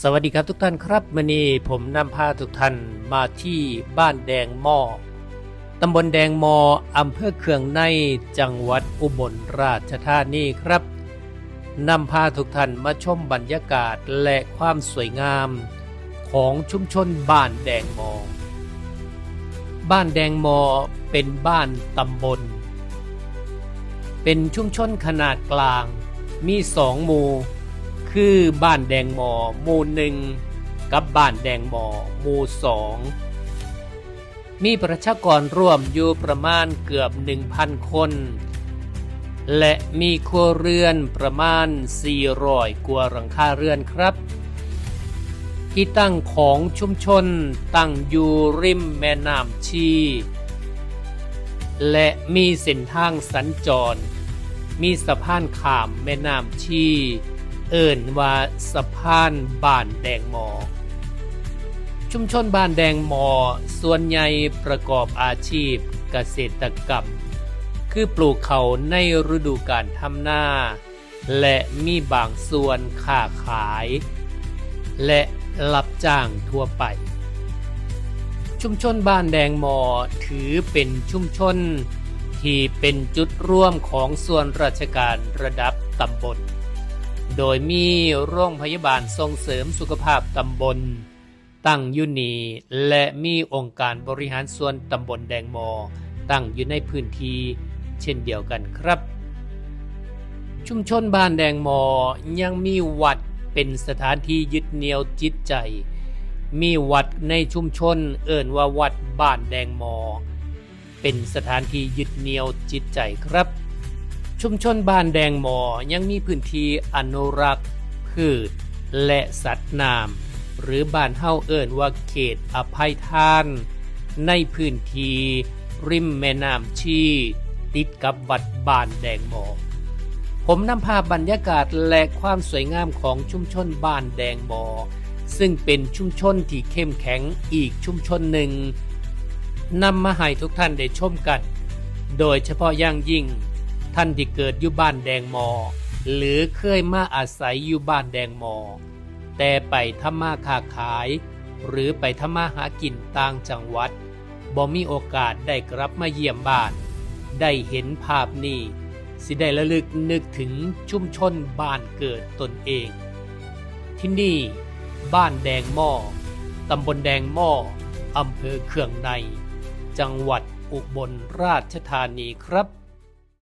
สวัสดีครับทุกท่านครับวันนี้ผมนำพาทุกท่านมาที่บ้านแดงหม้อตำบลแดงมออำเภอเคืองในจังหวัดอุบลราชธานีครับนำพาทุกท่านมาชมบรรยากาศและความสวยงามของชุมชนบ้านแดงมอ บ้านแดงมอเป็นบ้านตำบล เป็นชุมชนขนาดกลางมีสองหมู่ คือบ้านแดงหมอหมู่หนึ่งกับบ้านแดงหมอหมู่สองมีประชากรร่วมอยู่ประมาณเกือบ 1,000 คน และมีครัวเรือนประมาณ 400กว่าหลังคาเรือนครับ ที่ตั้งของชุมชนตั้งอยู่ริมแม่น้ำชี และมีเส้นทางสัญจร มีสะพานข้ามแม่น้ำชี เอิ่นว่าสะพานบ้านแดงหมอ ชุมชนบ้านแดงหมอ ส่วนใหญ่ประกอบอาชีพเกษตรกรรม คือปลูกเขาในฤดูการทำนาและมีบางส่วนค้าขาย และรับจ้างทั่วไป ชุมชนบ้านแดงหมอถือเป็นชุมชนที่เป็นจุดร่วมของส่วนราชการระดับตำบล โดยมีโรงพยาบาลส่งเสริมสุขภาพตำบล ตั้งอยู่นีและมีองค์การบริหารส่วนตำบลแดงมอ ตั้งอยู่ในพื้นที่เช่นเดียวกันครับ ชุมชนบ้านแดงมอยังมีวัดเป็นสถานที่ยึดเหนี่ยวจิตใจ มีวัดในชุมชนเอิ่นว่าวัดบ้านแดงมอ เป็นสถานที่ยึดเหนี่ยวจิตใจครับ ชุมชนบ้านแดงหมอยังมีพื้นที่อนุรักษ์ พืช และสัตว์น้ำหรือบ้านเฮาเอิ้นว่าเขตอภัยทาน ในพื้นที่ริมแม่น้ำชีติดกับวัดบ้านแดงหมอ ผมนำภาพบรรยากาศและความสวยงามของชุมชนบ้านแดงหมอ ซึ่งเป็นชุมชนที่เข้มแข็งอีกชุมชนหนึ่งนำมาให้ทุกท่านได้ชมกัน โดยเฉพาะอย่างยิ่ง ท่านที่เกิดอยู่บ้านแดงมอ หรือเคยมาอาศัยอยู่บ้านแดงมอ แต่ไปทำมาค้าขาย หรือไปทำมาหากินต่างจังหวัดบ่มีโอกาสได้กลับมาเยี่ยมบ้าน ได้เห็นภาพนี้ สิได้ระลึกนึกถึงชุมชนบ้านเกิดตนเอง ที่นี่ บ้านแดงหม้อตำบลแดงหม้ออำเภอเคืองใน จังหวัดอุบลราชธานีครับ